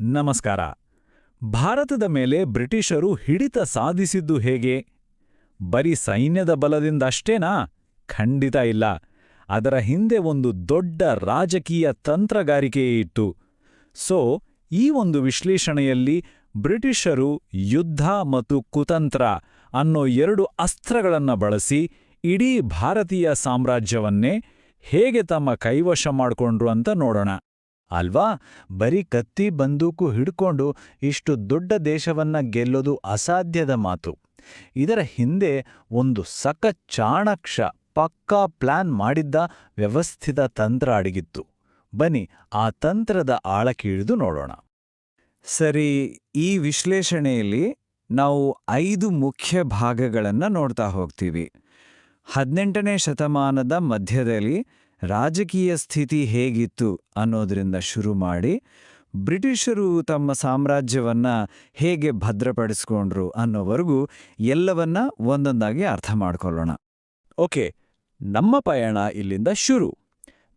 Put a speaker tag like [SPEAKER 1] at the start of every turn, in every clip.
[SPEAKER 1] ನಮಸ್ಕಾರ. ಭಾರತದ ಮೇಲೆ ಬ್ರಿಟಿಷರು ಹಿಡಿತ ಸಾಧಿಸಿದ್ದು ಹೇಗೆ? ಬರೀ ಸೈನ್ಯದ ಬಲದಿಂದಷ್ಟೇನಾ ಖಂಡಿತ ಇಲ್ಲ. ಅದರ ಹಿಂದೆ ಒಂದು ದೊಡ್ಡ ರಾಜಕೀಯ ತಂತ್ರಗಾರಿಕೆಯೇ ಇತ್ತು. ಸೊ, ಈ ಒಂದು ವಿಶ್ಲೇಷಣೆಯಲ್ಲಿ ಬ್ರಿಟಿಷರು ಯುದ್ಧ ಮತ್ತು ಕುತಂತ್ರ ಅನ್ನೋ ಎರಡು ಅಸ್ತ್ರಗಳನ್ನು ಬಳಸಿ ಇಡೀ ಭಾರತೀಯ ಸಾಮ್ರಾಜ್ಯವನ್ನೇ ಹೇಗೆ ತಮ್ಮ ಕೈವಶ ಮಾಡ್ಕೊಂಡ್ರು ಅಂತ ನೋಡೋಣ.
[SPEAKER 2] ಅಲ್ವಾ? ಬರೀ ಕತ್ತಿ ಬಂದೂಕು ಹಿಡ್ಕೊಂಡು ಇಷ್ಟು ದೊಡ್ಡ ದೇಶವನ್ನ ಗೆಲ್ಲೋದು ಅಸಾಧ್ಯದ ಮಾತು. ಇದರ ಹಿಂದೆ ಒಂದು ಸಕ ಚಾಣಕ್ಷ ಪಕ್ಕಾ ಪ್ಲಾನ್ ಮಾಡಿದ್ದ ವ್ಯವಸ್ಥಿತ ತಂತ್ರ ಅಡಗಿತ್ತು. ಬನ್ನಿ, ಆ ತಂತ್ರದ ಆಳಕ್ಕಿಳಿದು ನೋಡೋಣ.
[SPEAKER 1] ಸರಿ, ಈ ವಿಶ್ಲೇಷಣೆಯಲ್ಲಿ ನಾವು ಐದು ಮುಖ್ಯ ಭಾಗಗಳನ್ನು ನೋಡ್ತಾ ಹೋಗ್ತೀವಿ. ಹದಿನೆಂಟನೇ ಶತಮಾನದ ಮಧ್ಯದಲ್ಲಿ ರಾಜಕೀಯ ಸ್ಥಿತಿ ಹೇಗಿತ್ತು ಅನ್ನೋದರಿಂದ ಶುರು ಮಾಡಿ ಬ್ರಿಟಿಷರು ತಮ್ಮ ಸಾಮ್ರಾಜ್ಯವನ್ನ ಹೇಗೆ ಭದ್ರಪಡಿಸ್ಕೊಂಡ್ರು ಅನ್ನೋವರೆಗೂ ಎಲ್ಲವನ್ನ ಒಂದೊಂದಾಗಿ ಅರ್ಥ ಮಾಡಿಕೊಳ್ಳೋಣ. ಓಕೆ, ನಮ್ಮ ಪಯಣ ಇಲ್ಲಿಂದ ಶುರು.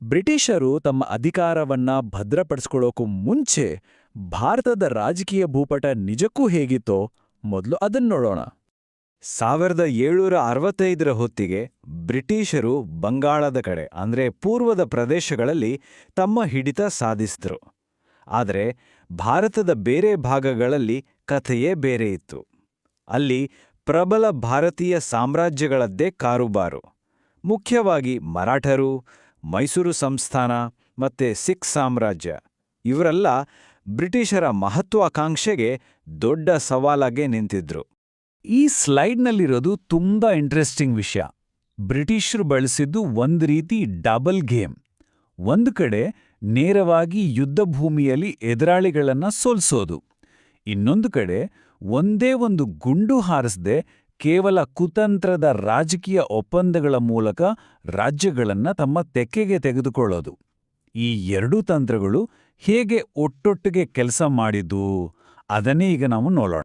[SPEAKER 1] ಬ್ರಿಟಿಷರು ತಮ್ಮ ಅಧಿಕಾರವನ್ನ ಭದ್ರಪಡಿಸ್ಕೊಳ್ಳೋಕ್ಕೂ ಮುಂಚೆ ಭಾರತದ ರಾಜಕೀಯ ಭೂಪಟ ನಿಜಕ್ಕೂ ಹೇಗಿತ್ತೋ ಮೊದಲು ಅದನ್ನ ನೋಡೋಣ. ಸಾವಿರದ ಏಳುನೂರ ಅರವತ್ತೈದರ ಹೊತ್ತಿಗೆ ಬ್ರಿಟಿಷರು ಬಂಗಾಳದ ಕಡೆ, ಅಂದ್ರೆ ಪೂರ್ವದ ಪ್ರದೇಶಗಳಲ್ಲಿ ತಮ್ಮ ಹಿಡಿತ ಸಾಧಿಸಿದರು. ಆದರೆ ಭಾರತದ ಬೇರೆ ಭಾಗಗಳಲ್ಲಿ ಕಥೆಯೇ ಬೇರೆ ಇತ್ತು. ಅಲ್ಲಿ ಪ್ರಬಲ ಭಾರತೀಯ ಸಾಮ್ರಾಜ್ಯಗಳದ್ದೇ ಕಾರುಬಾರು. ಮುಖ್ಯವಾಗಿ ಮರಾಠರು, ಮೈಸೂರು ಸಂಸ್ಥಾನ ಮತ್ತು ಸಿಖ್ ಸಾಮ್ರಾಜ್ಯ. ಇವರೆಲ್ಲ ಬ್ರಿಟಿಷರ ಮಹತ್ವಾಕಾಂಕ್ಷೆಗೆ ದೊಡ್ಡ ಸವಾಲಾಗೆ ನಿಂತಿದ್ರು. ಈ ಸ್ಲೈಡ್ನಲ್ಲಿರೋದು ತುಂಬಾ ಇಂಟ್ರೆಸ್ಟಿಂಗ್ ವಿಷಯ. ಬ್ರಿಟಿಷರು ಬಳಸಿದ್ದು ಒಂದು ರೀತಿ ಡಬಲ್ ಗೇಮ್ ಒಂದು ಕಡೆ ನೇರವಾಗಿ ಯುದ್ಧ ಭೂಮಿಯಲ್ಲಿ ಎದುರಾಳಿಗಳನ್ನು ಸೋಲ್ಸೋದು. ಇನ್ನೊಂದು ಕಡೆ ಒಂದೇ ಒಂದು ಗುಂಡು ಹಾರಿಸದೆ ಕೇವಲ ಕುತಂತ್ರದ ರಾಜಕೀಯ ಒಪ್ಪಂದಗಳ ಮೂಲಕ ರಾಜ್ಯಗಳನ್ನ ತಮ್ಮ ತೆಕ್ಕೆಗೆ ತೆಗೆದುಕೊಳ್ಳೋದು. ಈ ಎರಡೂ ತಂತ್ರಗಳು ಹೇಗೆ ಒಟ್ಟೊಟ್ಟಿಗೆ ಕೆಲಸ ಮಾಡಿದ್ದು, ಅದನ್ನೇ ಈಗ ನಾವು ನೋಡೋಣ.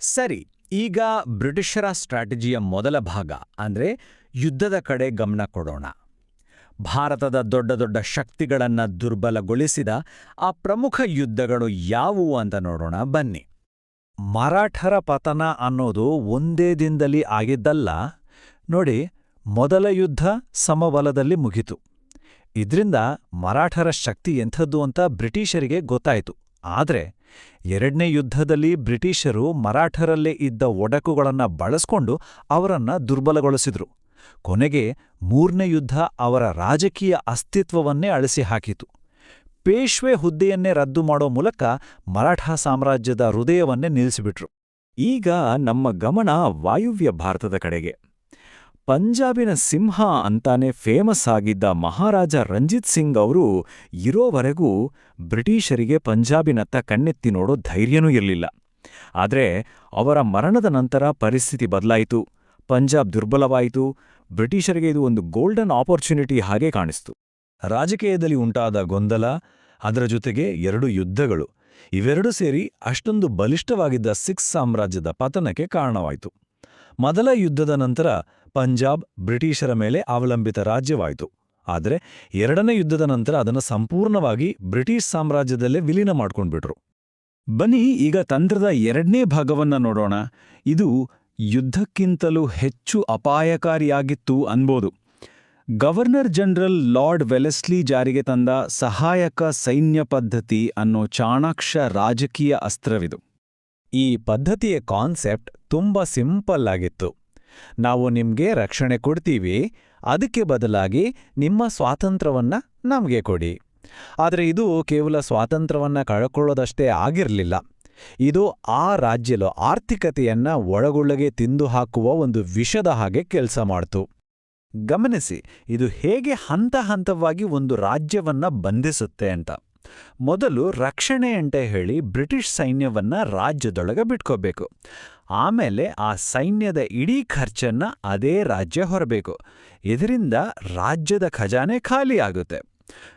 [SPEAKER 2] ಸರಿ ಈಗ ಬ್ರಿಟಿಷರ ಸ್ಟ್ರಾಟಜಿಯ ಮೊದಲ ಭಾಗ, ಅಂದ್ರೆ ಯುದ್ಧದ ಕಡೆ ಗಮನ ಕೊಡೋಣ. ಭಾರತದ ದೊಡ್ಡ ದೊಡ್ಡ ಶಕ್ತಿಗಳನ್ನ ದುರ್ಬಲಗೊಳಿಸಿದ ಆ ಪ್ರಮುಖ ಯುದ್ಧಗಳು ಯಾವುವು ಅಂತ ನೋಡೋಣ, ಬನ್ನಿ.
[SPEAKER 1] ಮರಾಠರ ಪತನ ಅನ್ನೋದು ಒಂದೇ ದಿನದಲ್ಲಿ ಆಗಿದ್ದಲ್ಲ. ನೋಡಿ, ಮೊದಲ ಯುದ್ಧ ಸಮಬಲದಲ್ಲಿ ಮುಗಿತು. ಇದ್ರಿಂದ ಮರಾಠರ ಶಕ್ತಿ ಎಂಥದ್ದು ಅಂತ ಬ್ರಿಟಿಷರಿಗೆ ಗೊತ್ತಾಯಿತು. ಆದ್ರೆ ಎರಡನೇ ಯುದ್ಧದಲ್ಲಿ ಬ್ರಿಟಿಷರು ಮರಾಠರಲ್ಲೇ ಇದ್ದ ಒಡಕುಗಳನ್ನು ಬಳಸ್ಕೊಂಡು ಅವರನ್ನ ದುರ್ಬಲಗೊಳಿಸಿದ್ರು. ಕೊನೆಗೆ ಮೂರನೇ ಯುದ್ಧ ಅವರ ರಾಜಕೀಯ ಅಸ್ತಿತ್ವವನ್ನೇ ಅಳಿಸಿ ಹಾಕಿತು. ಪೇಶ್ವೆ ಹುದ್ದೆಯನ್ನೇ ರದ್ದು ಮಾಡೋ ಮೂಲಕ ಮರಾಠ ಸಾಮ್ರಾಜ್ಯದ ಹೃದಯವನ್ನೇ ನಿಲ್ಲಿಸಿಬಿಟ್ರು. ಈಗ ನಮ್ಮ ಗಮನ ವಾಯುವ್ಯ ಭಾರತದ ಕಡೆಗೆ. ಪಂಜಾಬಿನ ಸಿಂಹ ಅಂತಾನೆ ಫೇಮಸ್ ಆಗಿದ್ದ ಮಹಾರಾಜ ರಂಜಿತ್ ಸಿಂಗ್ ಅವರು ಇರೋವರೆಗೂ ಬ್ರಿಟಿಷರಿಗೆ ಪಂಜಾಬಿನತ್ತ ಕಣ್ಣೆತ್ತಿ ನೋಡೋ ಧೈರ್ಯನೂ ಇರಲಿಲ್ಲ. ಆದರೆ ಅವರ ಮರಣದ ನಂತರ ಪರಿಸ್ಥಿತಿ ಬದಲಾಯಿತು. ಪಂಜಾಬ್ ದುರ್ಬಲವಾಯಿತು. ಬ್ರಿಟಿಷರಿಗೆ ಇದು ಒಂದು ಗೋಲ್ಡನ್ ಆಪರ್ಚುನಿಟಿ ಹಾಗೆ ಕಾಣಿಸ್ತು. ರಾಜಕೀಯದಲ್ಲಿ ಉಂಟಾದ ಗೊಂದಲ, ಅದರ ಜೊತೆಗೆ ಎರಡು ಯುದ್ಧಗಳು. ಇವೆರಡೂ ಸೇರಿ ಅಷ್ಟೊಂದು ಬಲಿಷ್ಠವಾಗಿದ್ದ ಸಿಖ್ ಸಾಮ್ರಾಜ್ಯದ ಪತನಕ್ಕೆ ಕಾರಣವಾಯಿತು. ಮೊದಲ ಯುದ್ಧದ ನಂತರ ಪಂಜಾಬ್ ಬ್ರಿಟಿಷರ ಮೇಲೆ ಅವಲಂಬಿತ ರಾಜ್ಯವಾಯಿತು. ಆದರೆ ಎರಡನೇ ಯುದ್ಧದ ನಂತರ ಅದನ್ನು ಸಂಪೂರ್ಣವಾಗಿ ಬ್ರಿಟಿಷ್ ಸಾಮ್ರಾಜ್ಯದಲ್ಲೇ ವಿಲೀನ ಮಾಡ್ಕೊಂಡ್ಬಿಟ್ರು. ಬನ್ನಿ, ಈಗ ತಂತ್ರದ ಎರಡನೇ ಭಾಗವನ್ನ ನೋಡೋಣ. ಇದು ಯುದ್ಧಕ್ಕಿಂತಲೂ ಹೆಚ್ಚು ಅಪಾಯಕಾರಿಯಾಗಿತ್ತು ಅನ್ಬೋದು. ಗವರ್ನರ್ ಜನರಲ್ ಲಾರ್ಡ್ ವೆಲೆಸ್ಲಿ ಜಾರಿಗೆ ತಂದ ಸಹಾಯಕ ಸೈನ್ಯ ಪದ್ಧತಿ ಅನ್ನೋ ಚಾಣಾಕ್ಷ ರಾಜಕೀಯ ಅಸ್ತ್ರವಿದು. ಈ ಪದ್ಧತಿಯ ಕಾನ್ಸೆಪ್ಟ್ ತುಂಬ ಸಿಂಪಲ್ ಆಗಿತ್ತು ನಾವು ನಿಮ್ಗೆ ರಕ್ಷಣೆ ಕೊಡ್ತೀವಿ. ಅದಕ್ಕೆ ಬದಲಾಗಿ ನಿಮ್ಮ ಸ್ವಾತಂತ್ರ್ಯವನ್ನ ನಮಗೆ ಕೊಡಿ. ಆದರೆ ಇದು ಕೇವಲ ಸ್ವಾತಂತ್ರ್ಯವನ್ನ ಕಳ್ಕೊಳ್ಳೋದಷ್ಟೇ ಆಗಿರಲಿಲ್ಲ. ಇದು ಆ ರಾಜ್ಯದ ಆರ್ಥಿಕತೆಯನ್ನ ಒಳಗೊಳಗೆ ತಿಂದು ಹಾಕುವ ಒಂದು ವಿಷದ ಹಾಗೆ ಕೆಲಸ ಮಾಡ್ತು. ಗಮನಿಸಿ, ಇದು ಹೇಗೆ ಹಂತ ಹಂತವಾಗಿ ಒಂದು ರಾಜ್ಯವನ್ನ ಬಂಧಿಸುತ್ತೆ ಅಂತ. ಮೊದಲು ರಕ್ಷಣೆ ಅಂತ ಹೇಳಿ ಬ್ರಿಟಿಷ್ ಸೈನ್ಯವನ್ನ ರಾಜ್ಯದೊಳಗೆ ಬಿಟ್ಕೋಬೇಕು. ಆಮೇಲೆ ಆ ಸೈನ್ಯದ ಇಡೀ ಖರ್ಚನ್ನ ಅದೇ ರಾಜ್ಯ ಹೊರಬೇಕು. ಇದರಿಂದ ರಾಜ್ಯದ ಖಜಾನೆ ಖಾಲಿ ಆಗುತ್ತೆ.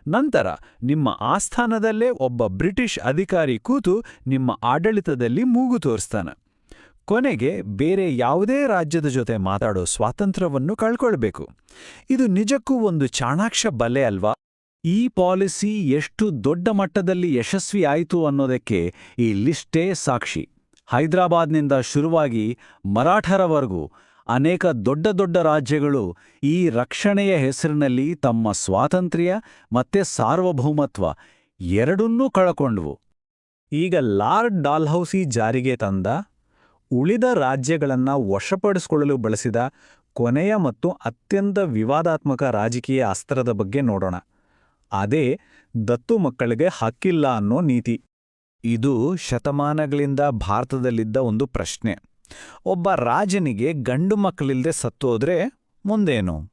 [SPEAKER 1] ನಂತರ ನಿಮ್ಮ ಆಸ್ಥಾನದಲ್ಲೇ ಒಬ್ಬ ಬ್ರಿಟಿಷ್ ಅಧಿಕಾರಿ ಕೂತು ನಿಮ್ಮ ಆಡಳಿತದಲ್ಲಿ ಮೂಗು ತೋರಿಸ್ತಾನೆ. ಕೊನೆಗೆ ಬೇರೆ ಯಾವುದೇ ರಾಜ್ಯದ ಜೊತೆ ಮಾತಾಡೋ ಸ್ವಾತಂತ್ರ್ಯವನ್ನು ಕಳ್ಕೊಳ್ಬೇಕು. ಇದು ನಿಜಕ್ಕೂ ಒಂದು ಚಾಣಾಕ್ಷ ಬಲೆ ಅಲ್ವಾ?
[SPEAKER 2] ಈ ಪಾಲಿಸಿ ಎಷ್ಟು ದೊಡ್ಡ ಮಟ್ಟದಲ್ಲಿ ಯಶಸ್ವಿಯಾಯಿತು ಅನ್ನೋದಕ್ಕೆ ಈ ಲಿಸ್ಟೇ ಸಾಕ್ಷಿ. ಹೈದರಾಬಾದ್ನಿಂದ ಶುರುವಾಗಿ ಮರಾಠರವರೆಗೂ ಅನೇಕ ದೊಡ್ಡ ದೊಡ್ಡ ರಾಜ್ಯಗಳು ಈ ರಕ್ಷಣೆಯ ಹೆಸರಿನಲ್ಲಿ ತಮ್ಮ ಸ್ವಾತಂತ್ರ್ಯ ಮತ್ತೆ ಸಾರ್ವಭೌಮತ್ವ ಎರಡನ್ನೂ ಕಳಕೊಂಡ್ವು.
[SPEAKER 1] ಈಗ ಲಾರ್ಡ್ ಡಾಲ್ಹೌಸಿ ಜಾರಿಗೆ ತಂದ ಉಳಿದ ರಾಜ್ಯಗಳನ್ನು ವಶಪಡಿಸಿಕೊಳ್ಳಲು ಬಳಸಿದ ಕೊನೆಯ ಮತ್ತು ಅತ್ಯಂತ ವಿವಾದಾತ್ಮಕ ರಾಜಕೀಯ ಅಸ್ತ್ರದ ಬಗ್ಗೆ ನೋಡೋಣ. ಅದೇ ದತ್ತು ಮಕ್ಕಳಿಗೆ ಹಕ್ಕಿಲ್ಲ ಅನ್ನೋ ನೀತಿ. ಇದು ಶತಮಾನಗಳಿಂದ ಭಾರತದಲ್ಲಿದ್ದ ಒಂದು ಪ್ರಶ್ನೆ. ಒಬ್ಬ ರಾಜನಿಗೆ ಗಂಡು ಮಕ್ಕಳಿಲ್ಲದೆ ಸತ್ತೋದ್ರೆ ಮುಂದೇನು?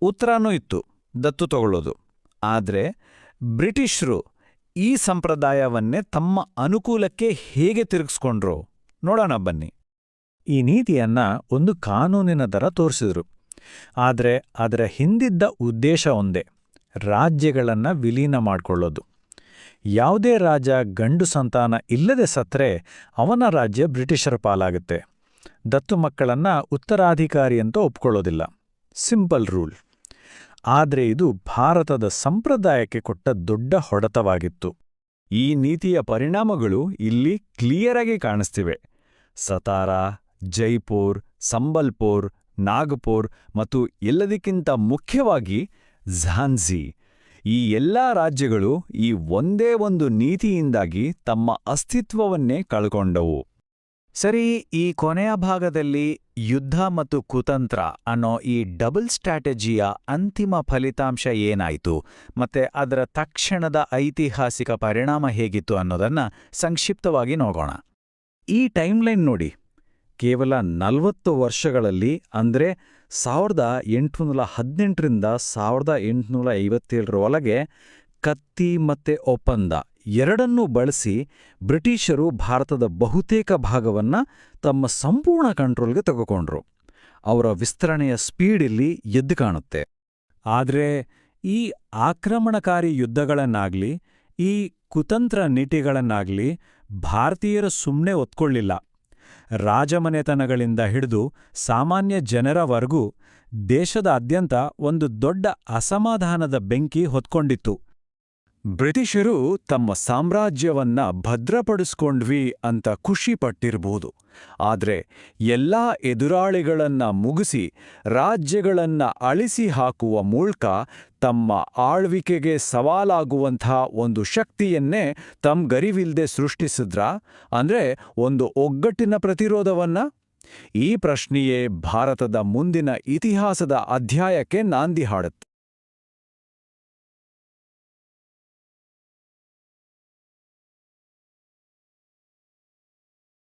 [SPEAKER 1] ಉತ್ತರನೂ ಇತ್ತು, ದತ್ತು ತಗೊಳ್ಳೋದು. ಆದರೆ ಬ್ರಿಟಿಷರು ಈ ಸಂಪ್ರದಾಯವನ್ನೇ ತಮ್ಮ ಅನುಕೂಲಕ್ಕೆ ಹೇಗೆ ತಿರುಗಿಸ್ಕೊಂಡ್ರು? ನೋಡೋಣ ಬನ್ನಿ. ಈ ನೀತಿಯನ್ನ ಒಂದು ಕಾನೂನಿನ ದರ ತೋರಿಸಿದ್ರು. ಆದರೆ ಅದರ ಹಿಂದಿದ್ದ ಉದ್ದೇಶ ಒಂದೇ. ರಾಜ್ಯಗಳನ್ನ ವಿಲೀನ ಮಾಡಿಕೊಳ್ಳೋದು. ಯಾವುದೇ ರಾಜ ಗಂಡು ಸಂತಾನ ಇಲ್ಲದೆ ಸತ್ರೆ ಅವನ ರಾಜ್ಯ ಬ್ರಿಟಿಷರ ಪಾಲಾಗುತ್ತೆ. ದತ್ತು ಮಕ್ಕಳನ್ನ ಉತ್ತರಾಧಿಕಾರಿ ಅಂತ ಒಪ್ಕೊಳ್ಳೋದಿಲ್ಲ. ಸಿಂಪಲ್ ರೂಲ್ ಆದರೆ ಇದು ಭಾರತದ ಸಂಪ್ರದಾಯಕ್ಕೆ ಕೊಟ್ಟ ದೊಡ್ಡ ಹೊಡೆತವಾಗಿತ್ತು. ಈ ನೀತಿಯ ಪರಿಣಾಮಗಳು ಇಲ್ಲಿ ಕ್ಲಿಯರಾಗಿ ಕಾಣಿಸ್ತಿವೆ. ಸತಾರಾ, ಜೈಪುರ್, ಸಂಬಲ್ಪುರ್, ನಾಗಪುರ್ ಮತ್ತು ಎಲ್ಲದಕ್ಕಿಂತ ಮುಖ್ಯವಾಗಿ ಝಾನ್ಸಿ. ಈ ಎಲ್ಲಾ ರಾಜ್ಯಗಳು ಈ ಒಂದೇ ಒಂದು ನೀತಿಯಿಂದಾಗಿ ತಮ್ಮ ಅಸ್ತಿತ್ವವನ್ನೇ ಕಳ್ಕೊಂಡವು. ಸರಿ, ಈ ಕೊನೆಯ ಭಾಗದಲ್ಲಿ ಯುದ್ಧ ಮತ್ತು ಕುತಂತ್ರ ಅನ್ನೋ ಈ ಡಬಲ್ ಸ್ಟ್ರಾಟಜಿಯ ಅಂತಿಮ ಫಲಿತಾಂಶ ಏನಾಯಿತು, ಮತ್ತೆ ಅದರ ತಕ್ಷಣದ ಐತಿಹಾಸಿಕ ಪರಿಣಾಮ ಹೇಗಿತ್ತು ಅನ್ನೋದನ್ನ ಸಂಕ್ಷಿಪ್ತವಾಗಿ ನೋಡೋಣ. ಈ ಟೈಮ್ಲೈನ್ ನೋಡಿ. ಕೇವಲ ನಲವತ್ತು ವರ್ಷಗಳಲ್ಲಿ ಅಂದ್ರೆ ಸಾವಿರದ ಎಂಟುನೂರ ಹದಿನೆಂಟರಿಂದ ಸಾವಿರದ ಎಂಟುನೂರ ಐವತ್ತೇಳರ ಒಳಗೆ ಕತ್ತಿ ಮತ್ತೆ ಒಪ್ಪಂದ ಎರಡನ್ನೂ ಬಳಸಿ ಬ್ರಿಟಿಷರು ಭಾರತದ ಬಹುತೇಕ ಭಾಗವನ್ನ ತಮ್ಮ ಸಂಪೂರ್ಣ ಕಂಟ್ರೋಲ್ಗೆ ತೆಗೆದುಕೊಂಡ್ರು. ಅವರ ವಿಸ್ತರಣೆಯ ಸ್ಪೀಡ್ ಇಲ್ಲಿ ಎದ್ದು ಕಾಣುತ್ತೆ. ಆದರೆ ಈ ಆಕ್ರಮಣಕಾರಿ ಯುದ್ಧಗಳನ್ನಾಗ್ಲಿ, ಈ ಕುತಂತ್ರ ನೀತಿಗಳನ್ನಾಗ್ಲಿ ಭಾರತೀಯರು ಸುಮ್ಮನೆ ಒತ್ಕೊಳ್ಳಿಲ್ಲ. ರಾಜಮನೆತನಗಳಿಂದ ಹಿಡಿದು ಸಾಮಾನ್ಯ ಜನರವರೆಗೂ ದೇಶದಾದ್ಯಂತ ಒಂದು ದೊಡ್ಡ ಅಸಮಾಧಾನದ ಬೆಂಕಿ ಹೊತ್ಕೊಂಡಿತ್ತು. ಬ್ರಿಟಿಷರು ತಮ್ಮ ಸಾಮ್ರಾಜ್ಯವನ್ನ ಭದ್ರಪಡಿಸ್ಕೊಂಡ್ವಿ ಅಂತ ಖುಷಿ ಪಟ್ಟಿರ್ಬೋದು. ಆದ್ರೆ ಎಲ್ಲ ಎದುರಾಳಿಗಳನ್ನ ಮುಗಿಸಿ ರಾಜ್ಯಗಳನ್ನ ಅಳಿಸಿ ಹಾಕುವ ಮೂಲಕ ತಮ್ಮ ಆಳ್ವಿಕೆಗೆ ಸವಾಲಾಗುವಂಥ ಒಂದು ಶಕ್ತಿಯನ್ನೇ ತಮ್ಮ ಗರಿವಿಲ್ದೆ ಸೃಷ್ಟಿಸಿದ್ರ? ಅಂದ್ರೆ ಒಂದು ಒಗ್ಗಟ್ಟಿನ ಪ್ರತಿರೋಧವನ್ನ? ಈ ಪ್ರಶ್ನೆಯೇ ಭಾರತದ ಮುಂದಿನ ಇತಿಹಾಸದ ಅಧ್ಯಾಯಕ್ಕೆ ನಾಂದಿ ಹಾಡುತ್ತೆ.